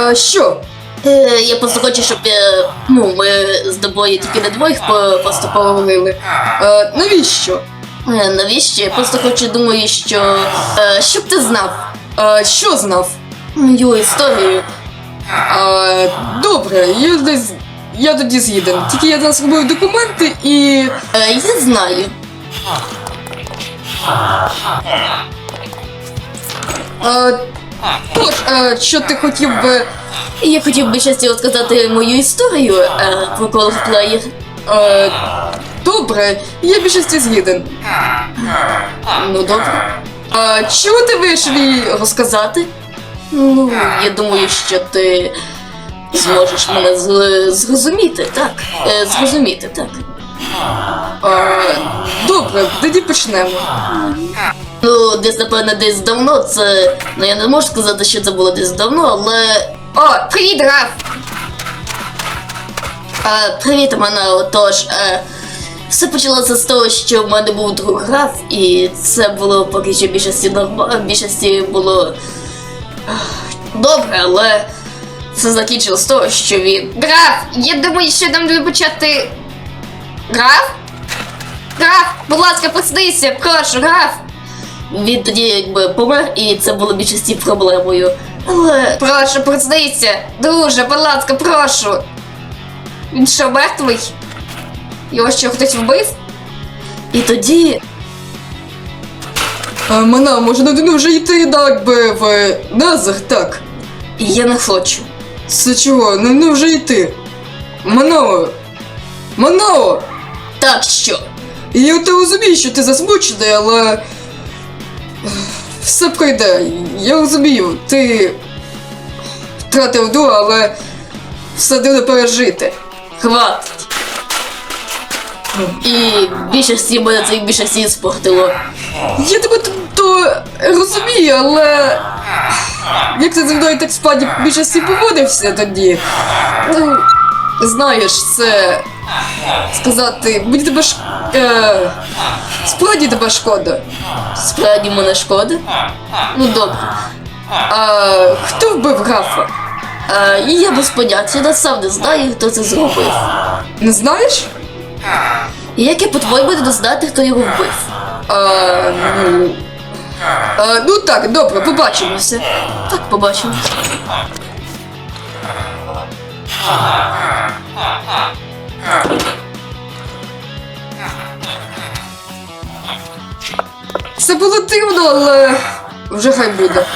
А що? Е, я просто хочу, щоб е, ну, ми з тобою тільки на двоїх по- просто поговорили. А, навіщо? Е, навіщо? Я просто хочу, думаю, що. Е, щоб ти знав А, що знав? мою історію. А, добре, я десь. Я тоді згіден. Тільки я зараз робив документи і. Е, я знаю. А, тож, а, що ти хотів би. Я хотів би щастя розказати мою історію е, про колорплеєр. А, добре, я більшості згіден. Ну добре. А чого ти вирішив їй розказати? Ну, я думаю, що ти зможеш мене з- зрозуміти, так? Е, зрозуміти, так. А, добре, тоді почнемо. Ну, десь, напевно, десь давно це. Ну я не можу сказати, що це було десь давно, але. О, привіт, Раф! А, привіт, мене, отож. Е, все почалося з того, що в мене був друг граф, і це було поки що більшості норма, в більшості було добре, але це закінчилось з того, що він. Граф, я думаю, що нам треба почати. Граф? Граф, будь ласка, проснися, прошу, граф. Він тоді якби помер, і це було більшості проблемою. Але Прошу, проснися. Друже, будь ласка, прошу. Він що, мертвий? Його що хтось вбив? і тоді А, Мана, може не вже йти так би в Назар, так. я не хочу. Це чого? Не, не вже йти. Манао! Манао! Так що? Я те розумію, що ти засмучений, але. Все пройде. Я розумію, ти втратив дух, але все буде пережити. Хватить. І в більшості мене це в більшості спортило. Я тебе т- то розумію, але. Як ти зі мною так справді в більшості поводився тоді? Ну, знаєш, це. Сказати, мені тебе ш... Е... Справді тебе шкода. Справді мене шкода? Ну добре. А хто вбив графа? А, і я без поняття, я сам не знаю, хто це зробив. Не знаєш? І як я по-твоєму не знати, хто його вбив? А, ну. А, ну так, добре, побачимося. Так, побачимо. Це було дивно, але вже хай буде.